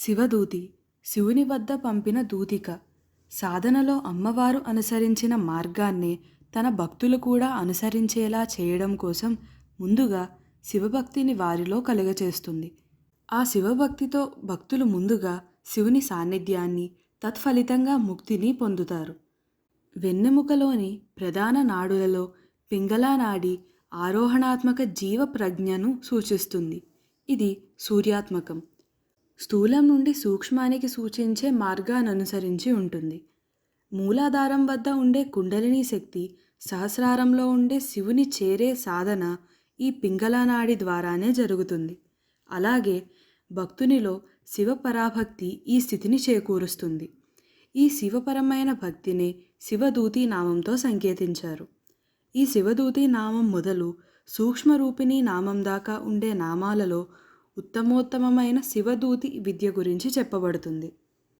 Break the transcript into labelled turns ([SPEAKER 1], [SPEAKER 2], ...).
[SPEAKER 1] శివదూతి శివుని వద్ద పంపిన దూతిక. సాధనలో అమ్మవారు అనుసరించిన మార్గాన్నే తన భక్తులు కూడా అనుసరించేలా చేయడం కోసం ముందుగా శివభక్తిని వారిలో కలుగచేస్తుంది. ఆ శివభక్తితో భక్తులు ముందుగా శివుని సాన్నిధ్యాన్ని తత్ఫలితంగా ముక్తిని పొందుతారు. వెన్నెముకలోని ప్రధాన నాడులలో పింగళా నాడి ఆరోహణాత్మక జీవ ప్రజ్ఞను సూచిస్తుంది. ఇది సూర్యాత్మకం. స్థూలం నుండి సూక్ష్మానికి సూచించే మార్గాననుసరించి అనుసరించి ఉంటుంది. మూలాధారం వద్ద ఉండే కుండలిని శక్తి సహస్రారంలో ఉండే శివుని చేరే సాధన ఈ పింగళనాడి ద్వారానే జరుగుతుంది. అలాగే భక్తునిలో శివపరాభక్తి ఈ స్థితిని చేకూరుస్తుంది. ఈ శివపరమైన భక్తిని శివదూతి నామంతో సంకేతించారు. ఈ శివదూతి నామం మొదలు సూక్ష్మరూపిణి నామం దాకా ఉండే నామాలలో ఉత్తమోత్తమమైన శివదూతి విద్య గురించి చెప్పబడుతుంది.